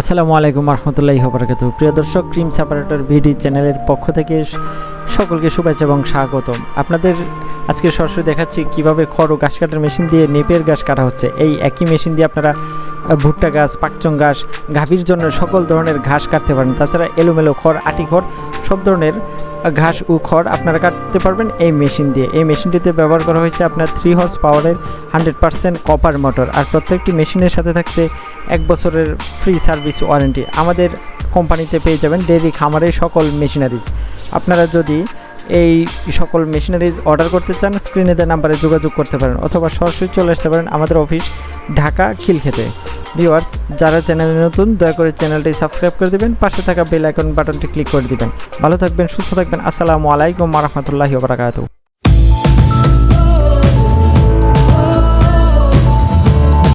আসসালামু আলাইকুম রহমতুল্লাহি বরকাত প্রিয় দর্শক, ক্রিম সেপারেটর ভিডি চ্যানেলের পক্ষ থেকে সকলকে শুভেচ্ছা এবং স্বাগতম। আপনাদের আজকে সরাসরি দেখাচ্ছি কীভাবে খড় ও ঘাস কাটার মেশিন দিয়ে নেপের গাছ কাটা হচ্ছে। এই একই মেশিন দিয়ে আপনারা ভুট্টা গাছ, পাকচং ঘাস গাভীর জন্য সকল ধরনের ঘাস কাটতে পারেন। তাছাড়া এলোমেলো খড়, আটি খড়, সব ধরনের ঘাস ও খড় আপনারা কাটতে পারবেন এই মেশিন দিয়ে। এই মেশিনটিতে ব্যবহার করা হয়েছে আপনার থ্রি হর্স পাওয়ারের হান্ড্রেড পার্সেন্ট কপার মোটর আর প্রত্যেকটি মেশিনের সাথে থাকছে এক বছরের ফ্রি সার্ভিস ওয়ারেন্টি আমাদের কোম্পানিতে পেয়ে যাবেন ডেইরি খামারের সকল মেশিনারিজ আপনারা যদি এই সকল মেশিনারিজ অর্ডার করতে চান স্ক্রিনে দেওয়া নাম্বারে যোগাযোগ করতে পারেন অথবা সরাসরি চলে আসতে পারেন আমাদের অফিস ঢাকা খিলক্ষেতে ভিউয়ার্স, যারা চ্যানেলে নতুন, দয়া করে চ্যানেলটি সাবস্ক্রাইব করে দেবেন, পাশে থাকা বেল আইকন বাটনটি ক্লিক করে দিবেন। ভালো থাকবেন, সুস্থ থাকবেন, আসসালামু আলাইকুম রহমতুল্লাহি বারাকাতু